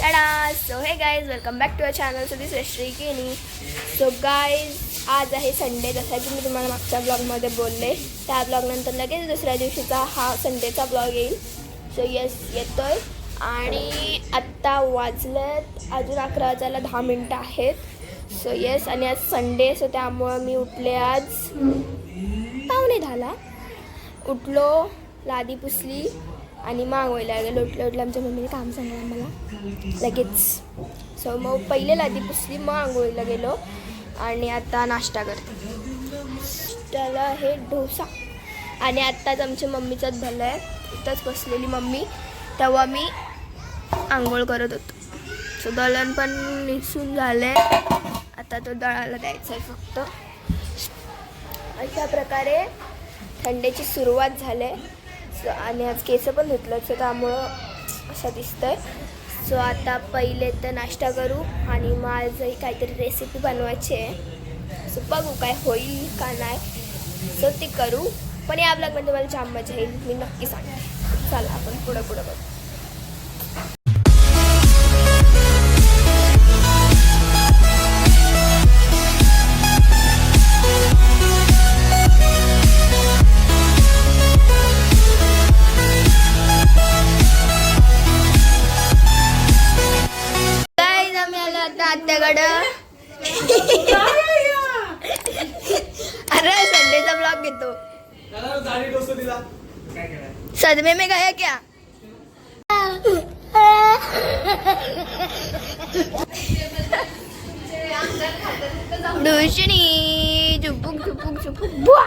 Tada so hey guys welcome back to our channel so this Shri केनी so guys आज आहे Sunday जसं की मी तुम्हाला मागच्या ब्लॉगमध्ये बोलले त्या ब्लॉगनंतर लगेच दुसऱ्या दिवशीचा हा संडेचा ब्लॉग येईल. सो येस येतोय. आणि आत्ता वाजलेत अजून अकरा वाजायला दहा मिनटं आहेत. सो येस आणि आज संडे सो त्यामुळं मी उठले आज पाहुणे झाला उठलो लादी पुसली. आणि मग आंघोळीला गेलो लोटलं आमच्या मम्मीने काम सांगलं मला लगेच. सो मग पहिले लादी पुसली मग आंघोळीला गेलो. आणि आता नाश्ता करते. त्याला हे डोसा. आणि आत्ताच आमच्या मम्मीचाच झालं आहे. इथंच बसलेली मम्मी. तेव्हा मी आंघोळ करत होतो. सो दळण पण निसून झालं आहे आता तो दळायला द्यायचा आहे फक्त. अशा प्रकारे थंडीची सुरुवात झाली आहे. सो आणि आज केस पण धुतलं सो त्यामुळं असं दिसतंय. सो आता पहिले तर नाश्ता करू आणि मग काहीतरी रेसिपी बनवायची आहे. सो बघू काय होईल का नाही. सो ते करू. पण या ब्लॉगमध्ये मला जाम मजा येईल मी नक्की सांगते. चला आपण पुढं पुढं बघू. सदमे में गया क्या दुशणी झुपुक झुपुक झुपुक बुवा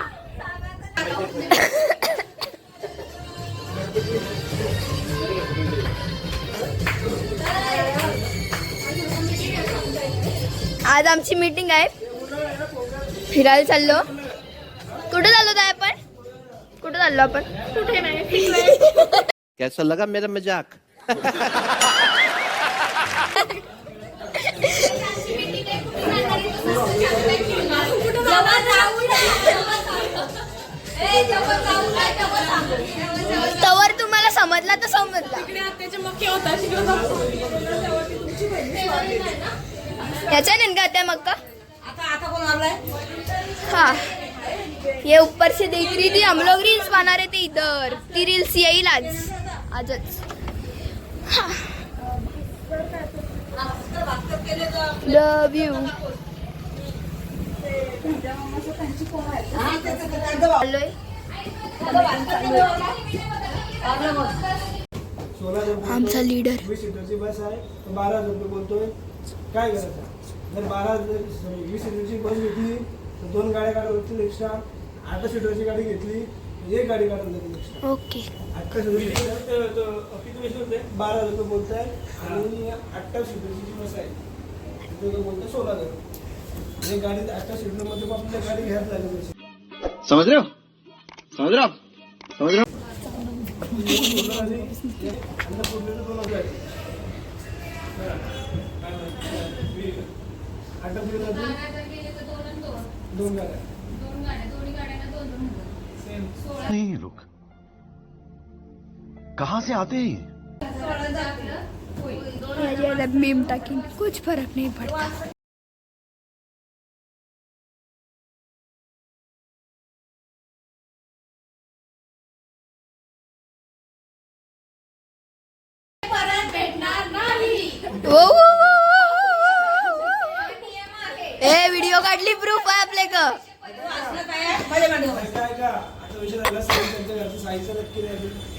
आज आमची मीटिंग आहे फिरायला चाललो कुठं चाललो आहे आपण कुठं चाललो आपण कुठे नाही कैसा लगा मेरा मजाक? तवर तुम्हाला समजला तर समजला. याच्या नेमका त्या मग का हाँ. ये ऊपर से देख रही थी हम लोग रील्स बना रहे थे इधर। ती रील्स येईल आज आजच। लव यू आमचा लीडर बस आहे? बारा हजार बोलतोय काय करायचं जर बारा हजार वीस सीटरची बस घेतली तर दोन गाड्या काढा होतील एक्स्ट्रा आठ सीटरची गाडी घेतली तर एक गाडी काढायला लागेल एक्स्ट्रा ओके. सीटर होते? बारा हजार रुपये बोलताय आणि अठरा सीटरची जी बस आहे तिथे तो बोलतोय सोळा हजार. एक गाडी अठरा सीटरमध्ये पण आपल्याला गाडी घ्यायला लागेल. समझ रहे हो? समझ रहे हो समझ रहे हो? दोन गाड्या. नहीं लोग कहाँ से आते हैं ये? मीम कुछ फ़र्क नहीं पड़ता वो, वो, वो, वो, वो, वो. ए व्हिडिओ काढली प्रूफ आहे आपल्याकडं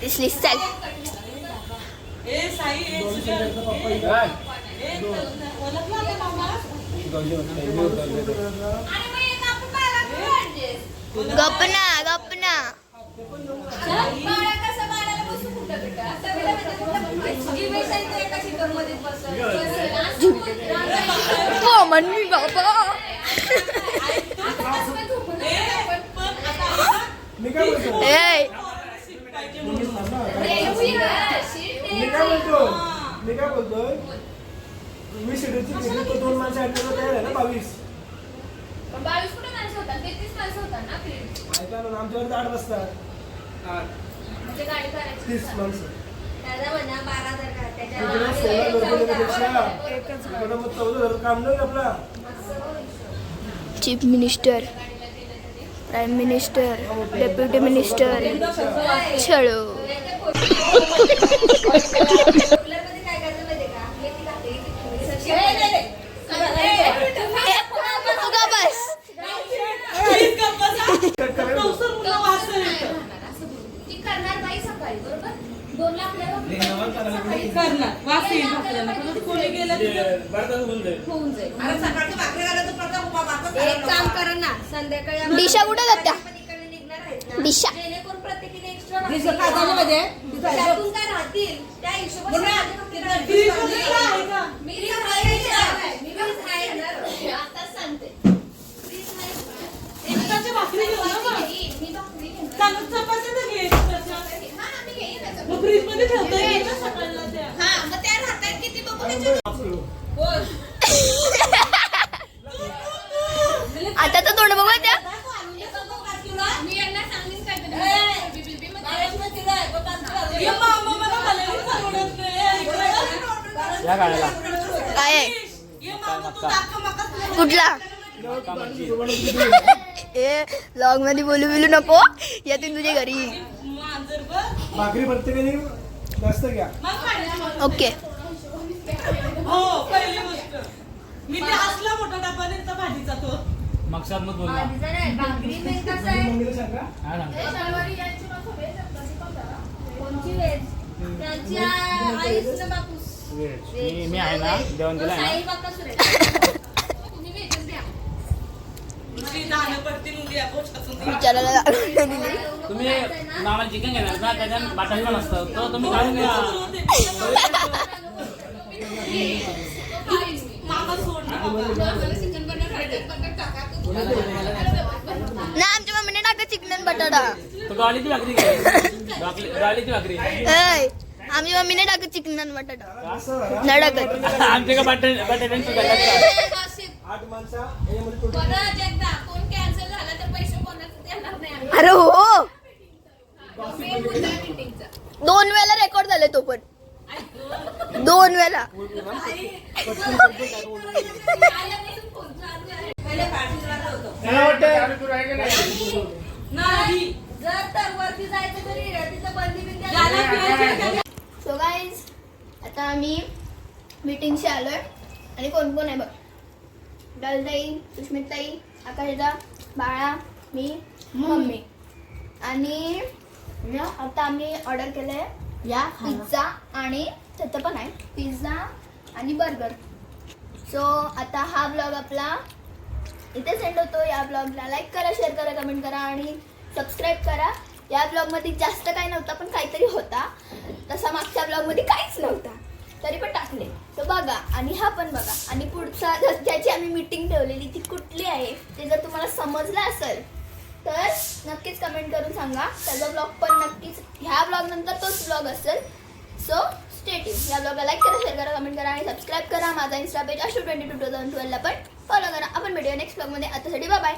दिसली चल. गपना गपना कॉमन मी बाबा मी काय बोलतो ए मी काय बोलतो? मी काय बोलतोय? वीस सीटरची दोन माणसं ऍडमिट तयार आहे ना बावीस? बावीस कुठे माणसं होतात? तेहतीस माणसं होतात ना फिल्म ऐका ना आमच्याकडे आठ वाजता म्हणजे तीस माणसं. Chief minister. Prime minister deputy minister छळो. बस ती करणार वास येईल कोणी गेलं तिथं होऊन जाईल एक काम करा ना संध्याकाळी आम्हाला दिशा कुठे जात्या पलीकडे निघणार आहेत ना. दिशा. जेणेकरून प्रत्येकीने एक्स्ट्रा फ्रीजमध्ये त्यातून काय राहतील त्या हिशोबाने फ्रीजमध्ये काय आहे का? मी फ्रीज नाही घेणार. मी फ्रीज नाही घेणार. आताच सांगते फ्रीज नाही घेणार. एक्स्ट्राची भाकरी घेऊ ना मग. घेईन. मी भाकरी घेणार. चांगलं चपात्या तर घे एक्स्ट्राच्या. हा, मी घेईन त्याचं. मग फ्रीजमध्ये ठेवता येईल ना सकाळला त्या. हा, मग त्या राहतात किती बघू त्याच्यात. आता तर तोंड बघू त्या मी यांना सांगेन काहीतरी. बिबी- बिबी मध्ये. ये मामा मला कलरच आवडत नाही. काय आहे ये दाखव मका तुला. कुठला ए लॉगमध्ये बोलू बिलू नको यातून तुझ्या घरी. भाकरी प्रत्येकाने जास्त घ्या. ओके हो पहिली गोष्ट मी ते असला मोठा डबा नेलता भाजीचा तो मकसद मत बोलला आधीचं नाही, भाकरी main कसं आहे? मम्मीला सांगा हा ना ए, शनिवारी यांची मग. कोणची आईच. मी मी आहे ना जेवण दिलं आहे. तुम्ही व्हेजच द्या. नुसती दाणं पडतील उद्या पोटातून. विचारायला दिली ना तुम्ही नॉर्मल चिकन घेणार ना त्याच्यात बटाटा पण असतं तो तुम्ही घ्या सोड ना आमच्या मम्मीने टाकत चिकन बटाटा तो गालीची भाकरी घे भाकरी ऐ आमच्या मम्मीने टाकत चिकन बटाटा असं बघा. नाही टाकत आमचे का बटाटे बटाट्यांची गल्ला. आठ माणसा याच्यामध्ये टोटल परत एकदा कोण कॅन्सल झाला तर पैसे कोणाचं देणार नाही आम्ही. अरे हो meetingचा. दोन वेळा रेकॉर्ड झाले तो पण दोन वेळा आल्यापासून फोन चालू आहे. नाही जर तर वरती जायचं तरी तिथं बंदी बिंदी ज्याला आता आम्ही मीटिंगशी आलोय. आणि कोण कोण आहे बघ. डलताई सुष्मिताई आकाशदा बाळा मी मम्मी. आणि आता आम्ही ऑर्डर केलंय या पिझ्झा आणि त्याचं पण आहे. पिझ्झा आणि बर्गर सो आता हा ब्लॉग आपला इथे सेंड होतो. या ब्लॉगला लाईक करा शेअर करा कमेंट करा आणि सबस्क्राईब करा. या ब्लॉगमध्ये जास्त काही नव्हता पण काहीतरी होता. तसा मागच्या ब्लॉगमध्ये काहीच नव्हता. तरी पण टाकले. तर बघा आणि हा पण बघा. आणि पुढचा ज्याची आम्ही मीटिंग ठेवलेली ती कुठली आहे ते जर तुम्हाला समजलं असेल तर नक्कीच कमेंट करून सांगा. त्याचा ब्लॉग पण नक्कीच ह्या ब्लॉगनंतर तोच ब्लॉग असेल. सो स्टेटिंग या ब्लॉगला लाईक करा शेअर करा कमेंट करा आणि सबस्क्राईब करा. माझा इंस्टा पेज अशो ट्वेंटी टू टू थाउजंड ट्वेल्वला पण फॉलो करा. आपण भेटूया नेक्स्ट ब्लॉगमध्ये आतासाठी बाय